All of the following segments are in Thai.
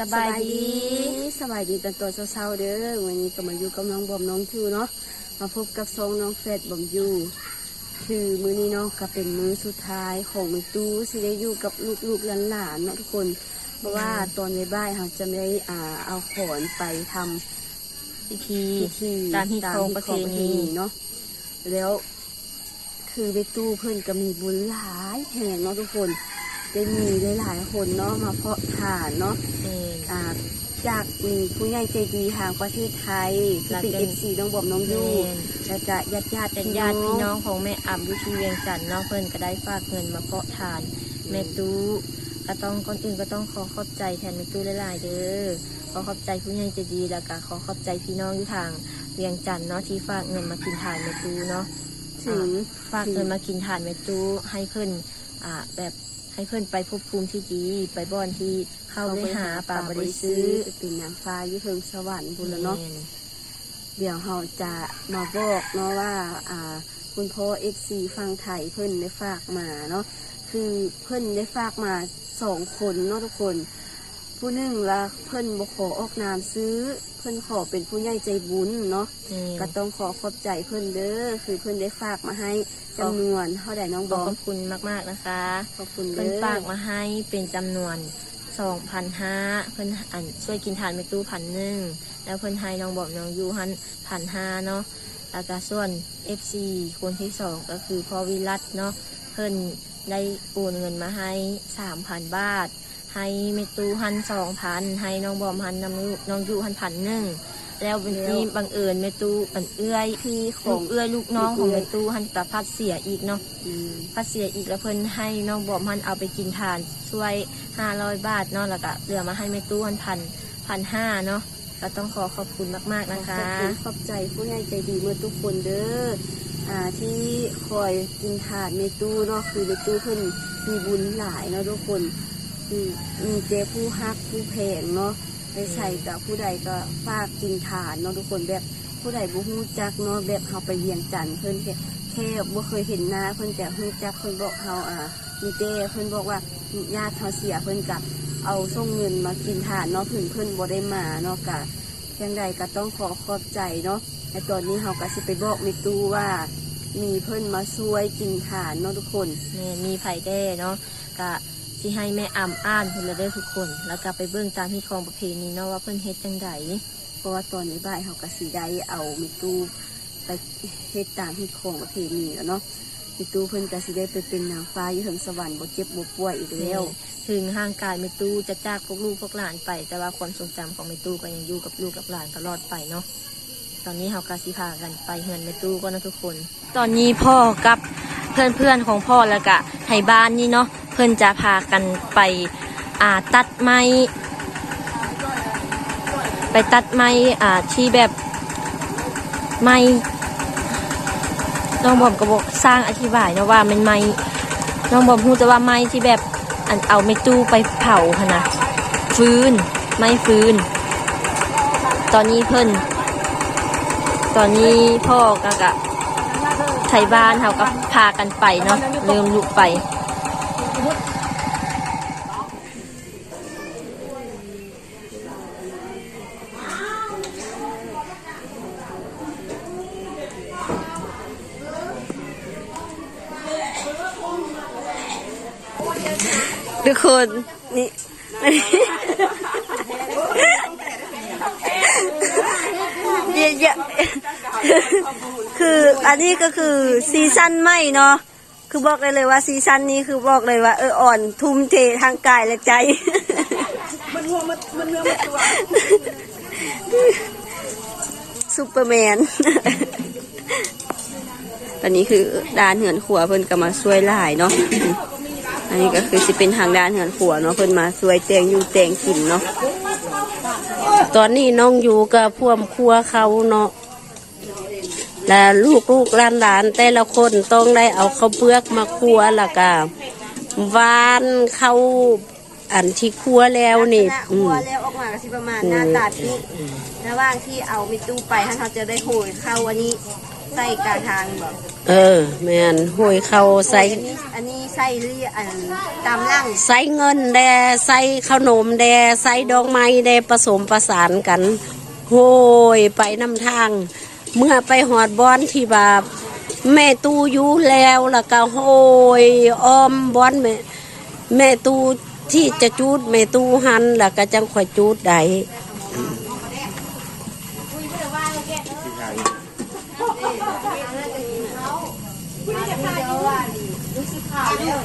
สบายดีสบายดีตอนตัวเช้าๆเด้อวันนี้ก็มาอยู่กับน้องบอมน้องทิวเนาะมาพบกับซองน้องเฟดบอมยูคือมื้อนี้เนาะก็เป็นมื้อสุดท้ายของมื้อตู้สิได้อยู่กับลูกๆหลานๆเนาะทุกคน เพราะว่าตอนบ่ายๆเราจะไม่ได้อ่าเอาขอนไปทำพิธีพิธีตามที่ของประเพณีเนาะแล้ว คือไปตู้เพื่อนก็มีบุญหลายแห่งเนาะทุกคน ได้มีหลายๆคนเนาะมาเพาะทานเนาะเอ่ออ่าจากมีผู้ใหญ่ใจดีทางประเทศไทยคือเป็นแล้วก็เอฟซีน้องบอมน้องยูแม่นแล้วก็ญาติญาติเป็นญาติพี่น้องของแม่อ่ำอยู่ที่เวียงจันทน์เนาะเพิ่นก็ได้ฝากเงินมาเพาะทาน แม่ตู้ก็ต้องก่อนอื่นก็ต้องขอขอบใจแทนแม่ตู้หลายๆเด้อขอขอบใจผู้ใหญ่ใจดีแล้วก็ขอขอบใจพี่น้องอยู่ทางเวียงจันทน์เนาะที่ฝากเงินมากินทานแม่ตู้เนาะถึงฝากเงินมากินทานแม่ตู้ให้เพิ่นอ่าแบบ ให้เพื่อนไปพบภูมิที่ดี ไปบ่อนที่เข้าไปหาป่าบริซื้อไปเป็นนางฟ้ายุเพิงสวรรค์บุญแล้วเนาะเดี๋ยวเราจะมาบอกเนาะว่าอ่า คุณพ่อเอฟซีฟังไทยเพื่อนได้ฝากมาเนาะคือเพื่อนได้ฝากมาสองคนเนาะทุกคน ผู้หนึ่งละเพิ่นบ่ขอออกนามซื้อ เพิ่นขอเป็นผู้ใหญ่ใจบุญเนาะแม่นก็ต้องขอขอบใจเพิ่นเด้อคือเพิ่นได้ฝากมาให้จำนวนเท่าใดน้องขบออขมอบคุณมากๆนะคะขอบคุณเพิ่เด้นอฝากมาให้เป็นจำนวน2,500เพิ่นอันช่วยกินทานไปตู้พันหนึ่งแล้วเพิ่นให้น้องบอกน้องยูหันพันห้าเนาะแล้วก็ส่วน FC คนที่สองก็คือพ่อวิรัตเนาะเพิ่นได้โอนเงินมาให้3,000บาท ให้เมตูหัน2,000ให้น้องบอมหันน้องยูน้องยูหันพันหนึ่งแล้ววันนี้บังเอิญเมตูอันเอื้อยพี่ขลูองกเอื้อยลูกน้องของเมตูหันกับพัดเสียอีกเนาะอืมพัดเสียอีกแล้วเพิ่นให้น้องบอมมันเอาไปกินทานช่วยห้าร้อยบาทเนาะแล้วก็เหลือมาให้แม่ตู้พันพันพันห้าเนาะก็ต้องขอขอบคุณมาก ๆนะคะขอบคุณขอบใจผู้ใหญ่ใจดีเมื่อทุกคนเด้ออ่าที่คอยกินถาดเมตู้เนาะคือเมตู้เพิ่นมีบุญหลายเนาะทุกคนคือ มีเจ้ผู้ฮักผู้แพงเนาะไปใส่กับผู้ใดก็ฝากกินถาดเนาะทุกคนแบบผู้ใดบ่ฮู้จักเนาะแบบเฮาไปเวียงจันทน์เพิ่นแค่แค่บ่เคยเห็นหน้าเพิ่นแต่ฮู้จักเพิ่นบอกเฮาอ่ามีเต้เพิ่นบอกว่าญาติเฮาเสียเพิ่นกับเอาส่งเงินมากินถาดเนาะเพิ่นเพิ่นบ่ได้มาเนาะกะยังไงก็ต้องขอขอบใจเนาะในตอนนี้เราก็สิไปบอกมิตูว่ามีเพิ่นมาช่วยกินทานเนาะทุกคนแม่มีไผ่แด้เนาะก็ สิให้แม่อ่ำอ่านเพิ่นละเด้อทุกคน แล้วก็ไปเบิ่งตามที่ของประเพณีเนาะว่าเพิ่นเฮ็ดจังไดเพราะว่าตอนนี้บ่ายเราก็สิได้เอามิตูไปเฮ็ดตามที่ของประเพณีแล้วเนาะมิตูเพิ่นก็สิได้ไปเป็นนางฟ้าอยู่ถึงสวรรค์บ่เจ็บบ่ป่วยอีกแล้ว ถึงห่างกายม่ตู้จะจากพวกลูกพวกหลานไป แต่ว่าความทรงจำของม่ตู้ก็ยังอยู่กับลูกกับหลานตลอดไปเนาะตอนนี้เฮากาสิพากันไปเฮือนแม่ตู้ก็นะทุกคน ตอนนี้พ่อกับเพื่อนๆของพ่อแล้วก็ไทยบ้านนี่เนาะเพื่อนจะพากันไปอ่าตัดไม้ ไปตัดไม้อ่าที่แบบไม้น้องบอมก็บอกสร้างอธิบายนะว่ามันไม้น้องบอมพูดแต่ว่าไม้ที่แบบอันเอาไม่ตู้ไปเผาค่ะนะฟืนไม้ฟืนตอนนี้เพิ่น ตอนนี้พ่อกะกะไทยบ้านเขาก็พากันไปเนาะเริ่มลุกไป ทุกคนนี่เยอะๆคืออันนี้ก็คือซีซั่นใหม่เนาะ คือบอกเลยเลยว่าซีซั่นนี้คือบอกเลยว่าเอออ่อนทุ่มเททางกายและใจ มันหัวมันมันเนื้อมันตัวซูเปอร์แมน ตอนนี้คือด้านเหือนขัวเพิ่นก็มาช่วยหลายเนาะ อันนี้ก็คือสิเป็นทางด้านเหือนขัวเนาะเพิ่นมาช่วยแตงอยู่แตงกินเนาะ ตอนนี้น้องอยู่กับพวมครัวเขาเนาะ และลูกลูกหลานหลานแต่ละคนต้องได้เอาข้าวเปลือกมาคั่วแล้วก็หวานเข้าอันที่คั่วแล้วนี่อืหัมวแล้วออกมาก็สิประมาณหน้าตาที่ระหว่างที่เอามิตู้ไปท่านเขาจะได้โหยเข้าอันนี้ใส่กลางทางแบบเออแม่นห้วยเขาใส่อันนี้อันนี้ใส่เรียอันตามล่างใส่เงินแดใส่ขนมแดใส่ดอกไม้แดผสมประสานกันโหยไปนำทาง เมื่อไปหอดบอนที่บาแม่ตูอยู่แล้วแล้วก็โหยอ้อมบอนแม่แม่ตูที่จะจูดแม่ตูหันแล้วก็จังค่อยจูดได้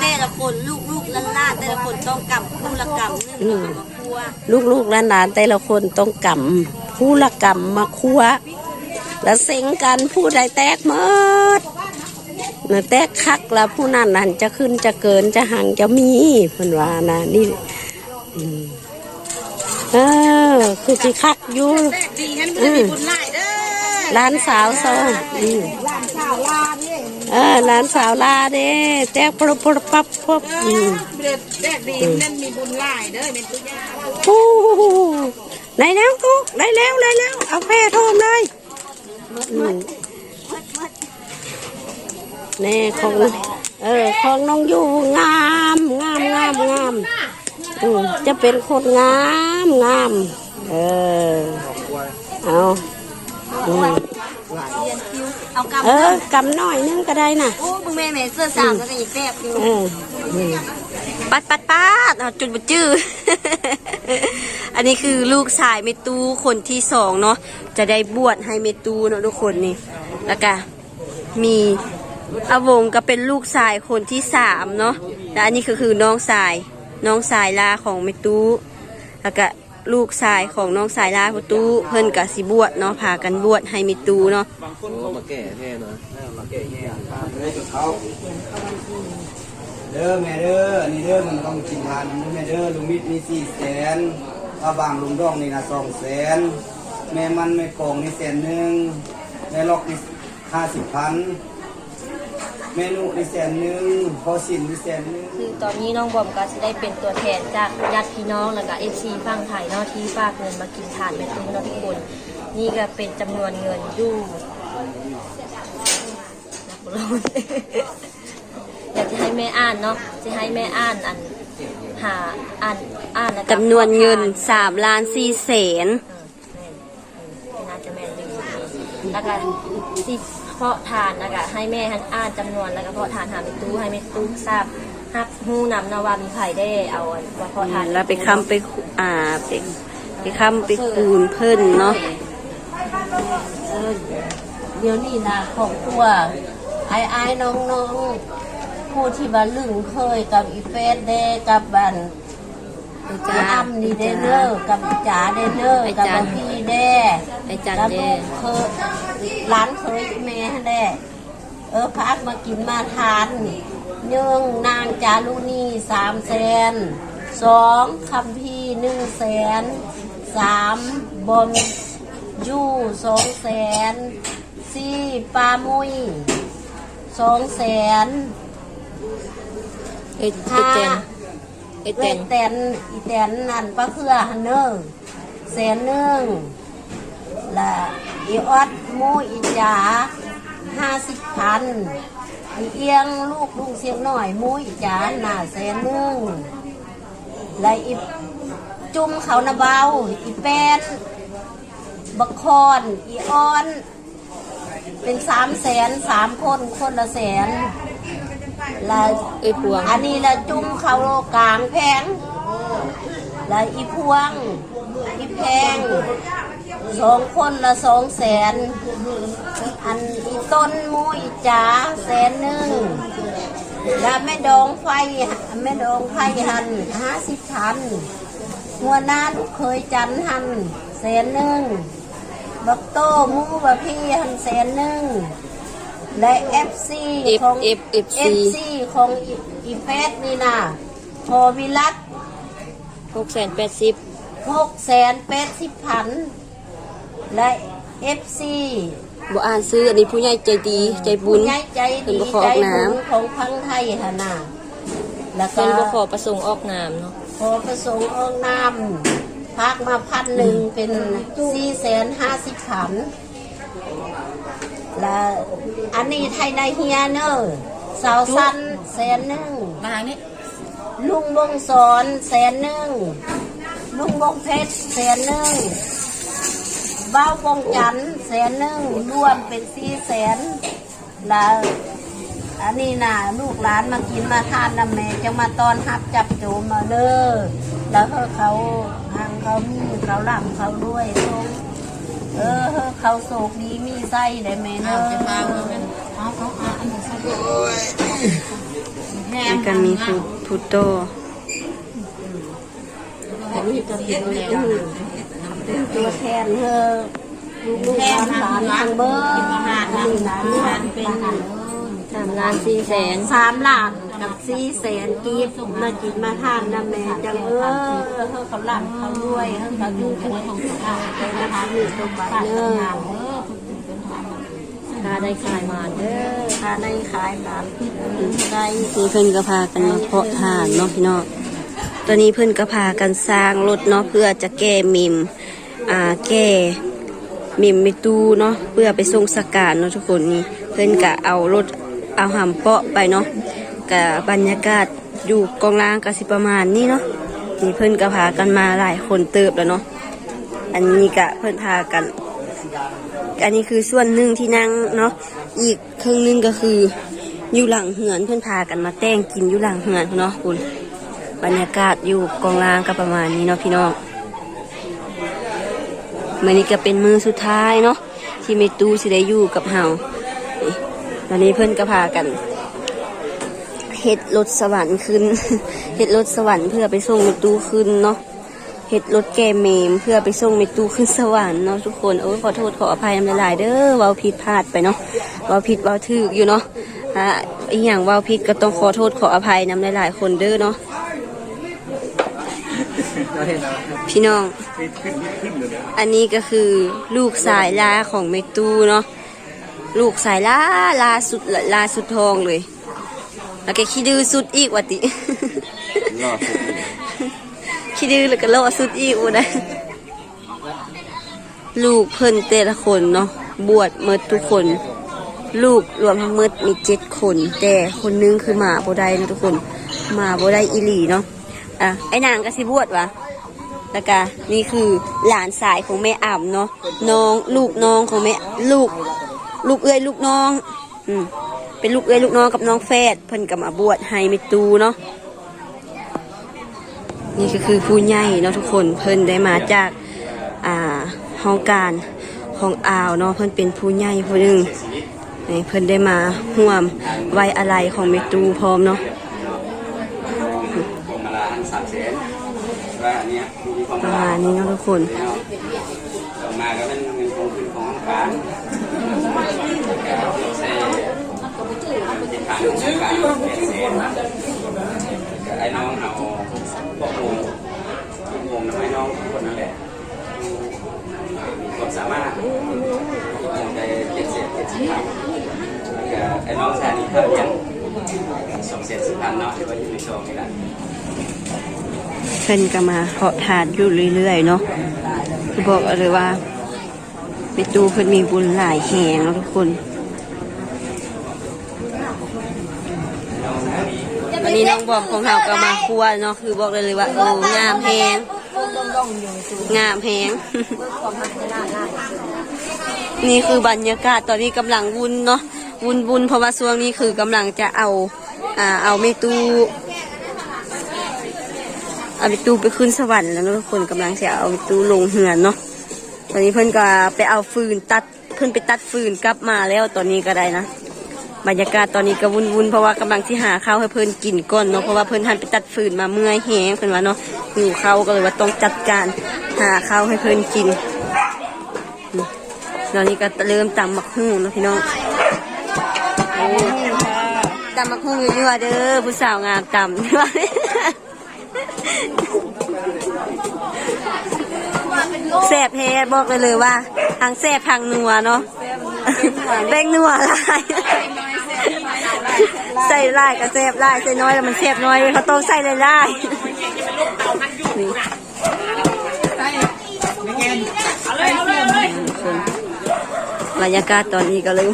แต่ละคนลูกลูกล้านล้านแต่ละคนต้องกำคู่ละกำหนึ่งมาครัวลูกๆหลานๆแต่ละคนต้องกำผู้ละกำมาคั่วแล้วเซ็งกันผู้ใดแตกหมดนะแตกคักแล้วผู้นั้นนั่นจะขึ้นจะเกินจะห่างจะมีเพิ่นว่านะนี่อืมเออคือสิคักอยู่ดีงั้นมันจะมีบุญหลายเด้อร้านสาวซอยอืมร้านสาวลาเนี่ยเออร้านสาวลาเด้แตกปรบปรบปับปบอืมเด็ดแดกดีนั่นมีบุญหลายเด้อเป็นตัวยาโอ้โหได้แล้วกูได้แล้วได้แล้วเอาแพร่โทมเลย อืมแน่ของ เออ ของน้องอยู่งามงามงามงามอืมจะเป็นคนงามงามเออเอาอืมเอากำเออกำหน่อยนึงก็ได้น่ะ โอ้มึงแม่แม่เสื้อสามแล้วก็อีแป๊บอยู่เอออืม ปัดปัดปัดเอาจุดบุจื้อ อันนี้คือลูกชายเมตูคนที่สองเนาะจะได้บวชให้เมตูเนาะทุกคนนี่แล้วก็มีอาวงก็เป็นลูกชายคนที่สามเนาะและอันนี้ก็คือน้องชายน้องชายลาของเมตูแล้วก็ลูกชายของน้องชายลาพุตูเพิ่นกับสิบวชเนาะพากันบวชให้เมตูเนาะเด้อแม่เด้อนนี้เด้อมันต้องกินทานเด้อแม่เด้อลุงมิดมีสี่แสนพระบางลุงดองนี่นะสองแสนแม่มันแม่กองนี่แสนหนึ่งแม่ล็อกนี่ห้าสิบพันแม่นุนี่แสนหนึ่งพอสินนี่แสนหนึ่งคือตอนนี้น้องบอมก็จะได้เป็นตัวแทนจากญาติพี่น้องแล้วก็เอฟซีฝั่งไทยเนาะที่ฝากเงินมากินทานเมตูเนาะทุกคนนี่ก็เป็นจำนวนเงินอยู่นักร้อง อยากจะให้แม่อ่านเนาะจะให้แม่อ่านอันหาอ่านอ่านแล้วก็จำนวนเงินสามล้านสี่แสนเออแม่นเออน่าจะแม่นดีแล้วก็สิเพาะทานแล้วก็ให้แม่หันอ่านจำนวนแล้วก็เพาะทานหาเมตู้ให้เมตู้ทราบฮับฮู้นำนะว่ามีไผได้เอาว่าเพาะทานแล้วไปค้ำไปคุอ่าไปไปค้ำไปคูณเพิ่นเนาะเออเดี๋ยวนี้นะของตัวไอ้ไอ้น้องน้องๆ ผู้ที่ว่าลึงเคยกับอีเฟสเดกับบันจ้าอ้ำนี่เดเนอร์กับจ๋าเดเนอร์กับบัพี่เดไอ้จันแล้วเด้ก็เคยร้านเคยอีแม่เดเออพักมากินมาทานเนื่องนางจารุณีสามแสนสองคำพี่หนึ่งแสนสามบอมยู่สองแสนสี่ปลามุยสองแสน เอ้ยเอ้ห้ายเจนเอ้ยเวเจนทแตนอีแตนนั่นปลาเครือหันเนอร์แสนหนึ่งและอีออดหมูอีจ๋าห้าสิบพันอีเอียงลูกลุงเสียงหน่อยหมูอีจ๋าหน่าแสนหนึ่งและอีจุ่มเขานาเบาอีแปดบักคอนอีออน เป็นสามแสนสามคนคนละแสน และเอ้ยพวงอันนี้ละจุ่มเขากลางแพงและอีพวง อีแพงสองคนละสองแสน อันอีต้นมูอีจ๋าแสนหนึ่งและแม่ดองไฟแม่ดองไฟหันห้าสิบพันหัวหน้าลูกเคยจันหันแสนหนึ่งบักโต้หมูบักพี่หันแสนหนึ่ง และเอฟซี F ของ F F C เอฟซีของอีอีเฟสนี่นะพอวิรัตหกแสนแปดสิบหกแสนแปดสิบพันและเอฟซีบ่อ่านซื้ออันนี้ผู้ใหญ่ใจดีใจบุญใหญ่ใจเพิ่นดีบ่ขอใจออกบุน้ญของพังไทยฮะนะแล้วก็ เพิ่นบ่ขอประสงค์ออกนามเนาะพอประสงค์ออกน้ำพักมาพันหนึ่งเป็นสี่แสนห้าสิบพัน แล้วอันนี้ไทยในเฮียเนอร์สาวสั้นแสนหนึ่งมาทางนี้ลุงวงสอนแสนหนึ่งลุงวงเพชรแสนหนึ่งบ้าวงจันแสนหนึ่งรวมเป็นสี่แสนแล้วอันนี้นะลูกหลานมากินมาทานนะแม่จะมาตอนฮับจับโจมมาเลยแล้วก็เขาทางเขามีเขาหลังเขาด้วยทรง เออเขาโศกดีมีไส้ได้ไหมเนอะแล้วก็มีฟูฟูโตตัวแทนเธอลูกหลานหลานทางเบอร์นี่หลานหลานเป็นสามล้านสี่แสนสามหลาน กับสี่แสนกีบมากินมาทานนะแม่จังเออเขาหลังเขาด้วยเฮอเขาอยู่ตัวของเขาไปนะคะอยู่ตรงบ้านเนอถ้าได้ขายมาเด้อถ้าได้ขายบาได้นี่เพิ่นก็พากันมาเพาะทานเนาะพี่น้องตัวนี้เพิ่อนก็พากันสร้างรถเนาะเพื่อจะแก้มิมอ่าแก้มิมไมิตูเนาะเพื่อไปส่งสการเนาะทุกคนนี่เพิ่อนก็เอารถเอาหำเปาะไปเนาะ กับบรรยากาศอยู่กองล่างก็สิประมาณนี้เนาะนี่เพิ่อนก็พากันมาหลายคนเติบแล้วเนาะอันนี้ก็เพิ่อนพากัน อันนี้คือส่วนหนึ่งที่นั่งเนาะอีกครึ่งหนึงก็คืออยู่หลังเหือนเพื่อนพากันมาแต่งกินอยู่หลังเหือนเนาะคุณบรรยากาศอยู่กองล่างก็ประมาณนี้เนาะพี่น้องมื่อนี้ก็เป็นมือสุดท้ายเนาะที่เมตูสิได้อยู่กับเฮาตอนนี้เพื่อนก็พากัน เฮ็ดรถสวรรค์ขึ้นเฮ็ดรถสวรรค์เพื่อไปส่งเมตูขึ้นเนาะเฮ็ดรถแกเมมเพื่อไปส่งเมตูขึ้นสวรรค์เนาะทุกคนโอ้ขอโทษขออภัยน้ำลายๆเด้อเว้าผิดพลาดไปเนาะเว้าผิดเว้าถูกอยู่เนาะอ่าอีหยังเว้าผิดก็ต้องขอโทษขออภัยน้ำหลายๆคนเด้อเนาะพี่น้อง อันนี้ก็คือลูกสายลาของเมตูเนาะ ลูกสายลาลาสุดลาสุดทองเลย แล้วแกขี้ดื้อสุดอีกว่ะติขี้ดื้อแล้วก็โลดสุดอีกอูได้ลูกเพิ่นแต่ละคนเนาะบวชเมดทุกคน ลูกรวมทั้งหมดมีเจ็ดคน แต่คนหนึงคือหมาโบได้นะทุกคนหมาโบได้อีหลีเนาะอะไอ้นางก็สิบวชวะแล้วก็นี่คือหลานสายของแม่อ่ำเนาะน้องลูกน้องของแม่ลูก ลูกเอ้ยลูกน้อง อืม เป็นลูกเอ้ยลูกน้องกับน้องแฟดเพิ่นก็มาบวชให้เมตูเนาะนี่ก็คือผู้ใหญ่เนาะทุกคนเพิ่นได้มาจากอ่าห้องการห้องอ่าวเนาะเพิ่นเป็นผู้ใหญ่ผู้หนึ่งนี่เพิ่นได้มาห่วมไว้อะไรของเมตูพร้อมเนาะประมาณนี้เนาะทุกคนออมาก็เป็นเงินคงขึ้นของการใช้เจ็ดพันองค์การแปดแสนไอ้น้องเอาพวกวงวงทำไมน้องทุกคนนั่นแหละมีความสามารถวงได้เจ็ดแสนเจ็ดสิบพันแล้วก็ไอ้น้องชายนี่เพิ่มยังสองแสนสิบพันเนาะที่ว่าอยู่ในซองนี่แหละ เพิ่นก็มาเพาะทานอยู่เรื่อยๆเนาะบอกเลยว่าเมตูเพิ่นมีบุญหลายแหงทุกคนวันนี้น้องบอมของเราก็มาครัวเนาะคือบอกเลยเลยว่าโอ้งามแหงงามแหงนี่คือบรรยากาศตอนนี้กำลังวุ่นเนาะวุ่นวุ่นเพราะว่าช่วงนี้คือกำลังจะเอาอ่าเอาเมตู เอาเมตูไปขึ้นสวรรค์แล้วนาะทุกคนกำลังจะเอาเมตูลงเหือนเนาะตอนนี้เพิ่อนก็ไปเอาฟืนตัดเพิ่อนไปตัดฟืนกลับมาแล้วตอนนี้ก็ได้นะบรรยากาศตอนนี้ก็วุ่นๆเพราะว่ากำลังที่หาข้าวให้เพิ่อนกินก่อนเนาะเพราะว่าเพิ่อนหันไปตัดฟืนมาเมื่อยแห้งเพิ่อนว่าเนาะหิวข้าวก็เลยว่าต้องจัดการหาข้าวให้เพิ่อนกินตอนนี้ก็เริ่มตำหมักหุ่งเนาะพี่น้องตำมักหุ่งอยู่ๆเด้อผู้สาวงามตำ แซ่บแท้บอกเลยเลยว่าทางแซ่บทางนัวเนาะแป้งนัวลายใส่ลายก็แซ่บลายใส่น้อยแล้วมันแซ่บน้อยเขาต้องใส่หลายๆนี่บรรยากาศตอนนี้ก็เลย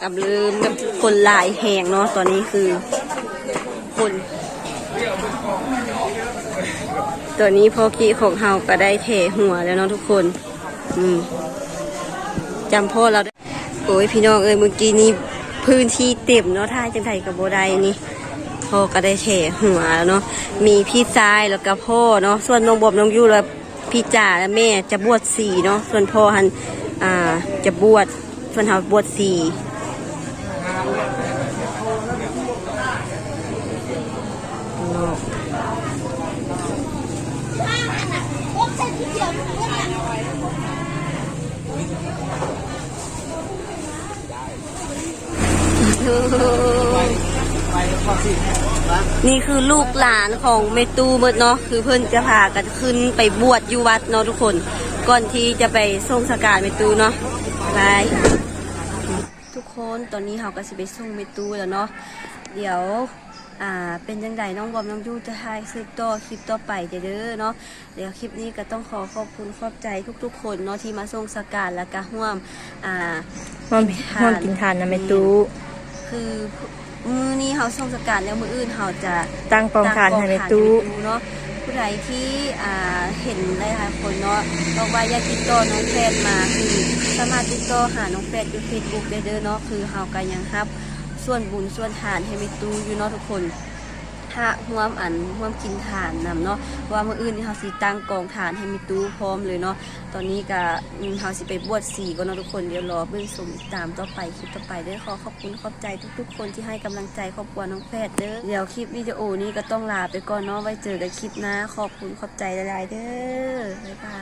กับลืมแบบคนลายแหงเนาะตอนนี้คือ คน ตัวนี้พ่อกี้ของเฮาก็ได้เทหัวแล้วเนาะทุกคน อืมจำพ่อเราได้ โอ้ยพี่น้องเอ้ยเมื่อกี้นี้พื้นที่เต็มเนาะท่าจังไทยกับโบได้นี่พ่อก็ได้เทหัวแล้วเนาะมีพี่ชายแล้วก็พ่อเนาะส่วนน้องบอบน้องยูแล้วพี่จ่าและแม่จะบวชสี่เนาะส่วนพ่อหันอ่าจะบวชส่วนเฮาบวชสี่ นี่คือลูกหลานของเมตูเมดเนาะคือเพื่อนจะพากันขึ้นไปบวชอยู่วัดเนาะทุกคน ก่อนที่จะไปส่งสการเมตูเนาะบายทุกคนตอนนี้เราก็สิไปส่งเมตูแล้วเนาะเดี๋ยวอ่าเป็นยังไงน้องบอมน้องยูจะถ่ายคลิปต่อคลิปต่อไปเด้อเนาะเดี๋ยวคลิปนี้ก็ต้องขอขอบคุณขอบใจทุกๆ คนเนาะที่มาส่งสการและก็ร่วมอ่าห้องห้องกินทานนะแม่ตู้ คือมือนี้เขาส่งสการแล้วมืออื่นเขาจะตั้งกองทานให้แม่ตู้ตั้งกองถ่ายให้แม่เนาะผู้ใดที่อ่าเห็นได้หลายคนเนาะบอกว่าอยากติดต่อน้องแฟนมาคือสามารถติดต่อหาน้องแฟนอยู่เฟซบุ๊กได้เด้อเนาะคือเฮาก็ยังรับ ส่วนบุญส่วนทานให้แม่ตู้อยู่เนาะทุกคน ถ้าร่วมอันห่วมกินฐานนำเนาะเนาะว่ามื้ออื่นนี่เฮาสิตั้งกองฐานให้มีตู้พร้อมเลยเนาะตอนนี้ก็เฮาสิไปบวชสีก็เนาะทุกคนเดี๋ยวรอเบิ่งชมตามต่อไปคลิปต่อไปเด้อขอขอบคุณขอบใจทุกๆ คนที่ให้กำลังใจครอบครัวน้องแพทย์เด้อเดี๋ยวคลิปวิดีโอนี้ก็ต้องลาไปก่อนเนาะไว้เจอกันคลิปหน้าขอบคุณขอบใจหลายๆเด้อบ๊ายบาย